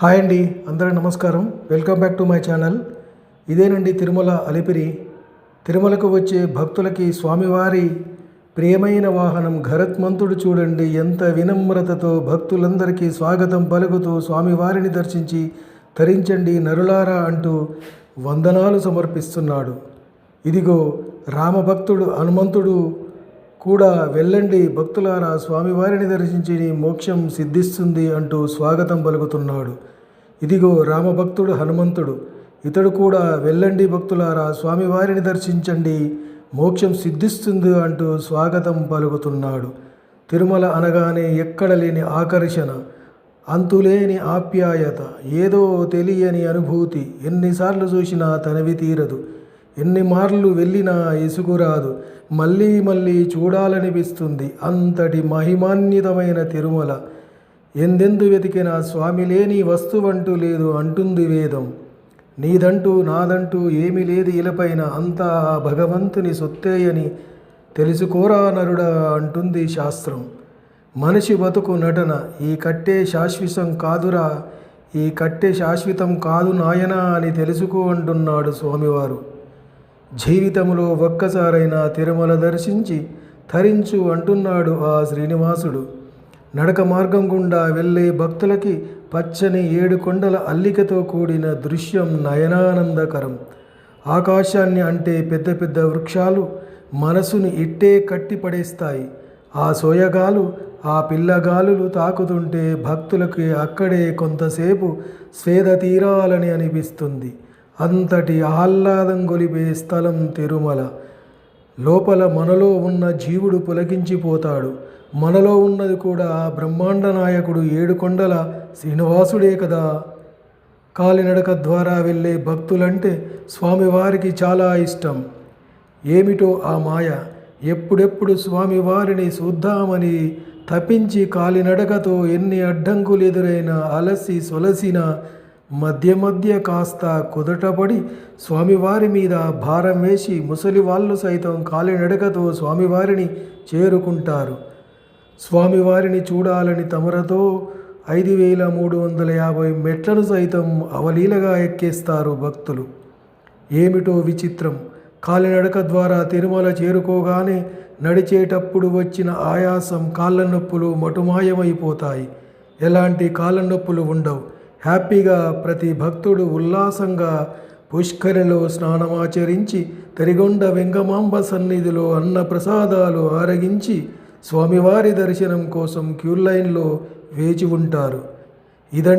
Hi అండి అందరం నమస్కారం. Welcome back to my channel. ఇదేనండి తిరుమల అలిపిరి. తిరుమలకు వచ్చే భక్తులకి స్వామివారి ప్రియమైన వాహనం ఘరత్మంతుడు చూడండి ఎంత వినమ్రతతో భక్తులందరికీ స్వాగతం పలుకుతూ స్వామివారిని దర్శించి తరించండి నరులారా అంటూ వందనాలు సమర్పిస్తున్నాడు. ఇదిగో రామభక్తుడు హనుమంతుడు కూడా వెళ్ళండి. భక్తులారా స్వామివారిని దర్శించి నీ మోక్షం సిద్ధిస్తుంది అంటూ స్వాగతం పలుకుతున్నాడు. ఇదిగో రామభక్తుడు హనుమంతుడు. ఇతడు కూడా వెళ్ళండి భక్తులారా స్వామివారిని దర్శించండి. మోక్షం సిద్ధిస్తుంది అంటూ స్వాగతం పలుకుతున్నాడు. తిరుమల అనగానే ఎక్కడ లేని ఆకర్షణ అంతులేని ఆప్యాయత ఏదో తెలియని అనుభూతి ఎన్నిసార్లు చూసినా తనవి తీరదు. ఎన్ని మార్లు వెళ్ళినా ఇసుగురాదు మళ్ళీ మళ్ళీ చూడాలనిపిస్తుంది అంతటి మహిమాన్వితమైన తిరుమల. ఎందెందు వెతికినా స్వామి లేని వస్తువంటూ లేదు అంటుంది వేదం. నీదంటూ నాదంటూ ఏమి లేదు ఇలపైన అంతా భగవంతుని సొత్తేయని తెలుసుకోరా నరుడా అంటుంది శాస్త్రం. మనిషి బతుకు నటన ఈ కట్టే శాశ్వతం కాదురా ఈ కట్టె శాశ్వతం కాదు నాయనా అని తెలుసుకో అంటున్నాడు స్వామివారు. జీవితంలో ఒక్కసారైనా తిరుమల దర్శించి తరించు అంటున్నాడు ఆ శ్రీనివాసుడు. నడక మార్గం గుండా వెళ్ళే భక్తులకి పచ్చని ఏడు కొండల అల్లికతో కూడిన దృశ్యం నయనానందకరం. ఆకాశాన్ని అంటే పెద్ద పెద్ద వృక్షాలు మనసుని ఇట్టే కట్టిపడేస్తాయి. ఆ సోయగాలు ఆ పిల్లగాలులు తాకుతుంటే భక్తులకి అక్కడే కొంతసేపు స్వేద తీరాలని అనిపిస్తుంది. అంతటి ఆహ్లాదం గొలిపే స్థలం తిరుమల. లోపల మనలో ఉన్న జీవుడు పులకించిపోతాడు. మనలో ఉన్నది కూడా ఆ బ్రహ్మాండ నాయకుడు ఏడుకొండల శ్రీనివాసుడే కదా. కాలినడక ద్వారా వెళ్ళే భక్తులంటే స్వామివారికి చాలా ఇష్టం. ఏమిటో ఆ మాయ? ఎప్పుడెప్పుడు స్వామివారిని చూద్దామని తప్పించి కాలినడకతో ఎన్ని అడ్డంకులు ఎదురైనా అలసి సొలసిన మధ్య మధ్య కాస్త కుదటపడి స్వామివారి మీద భారం వేసి ముసలి వాళ్ళు సైతం కాలినడకతో స్వామివారిని చేరుకుంటారు. స్వామివారిని చూడాలని తమరతో ఐదు వేల మూడు వందల యాభై మెట్లను సైతం అవలీలగా ఎక్కేస్తారు భక్తులు. ఏమిటో విచిత్రం. కాలినడక ద్వారా తిరుమల చేరుకోగానే నడిచేటప్పుడు వచ్చిన ఆయాసం కాళ్ళ నొప్పులు మటుమాయమైపోతాయి. ఎలాంటి కాళ్ళ నొప్పులు ఉండవు. హ్యాపీగా ప్రతి భక్తుడు ఉల్లాసంగా పుష్కరిలో స్నానమాచరించి తరిగొండ వెంగమాంబ సన్నిధిలో అన్న ప్రసాదాలు ఆరగించి స్వామివారి దర్శనం కోసం క్యూ లైన్లో వేచి ఉంటారు. ఇదండి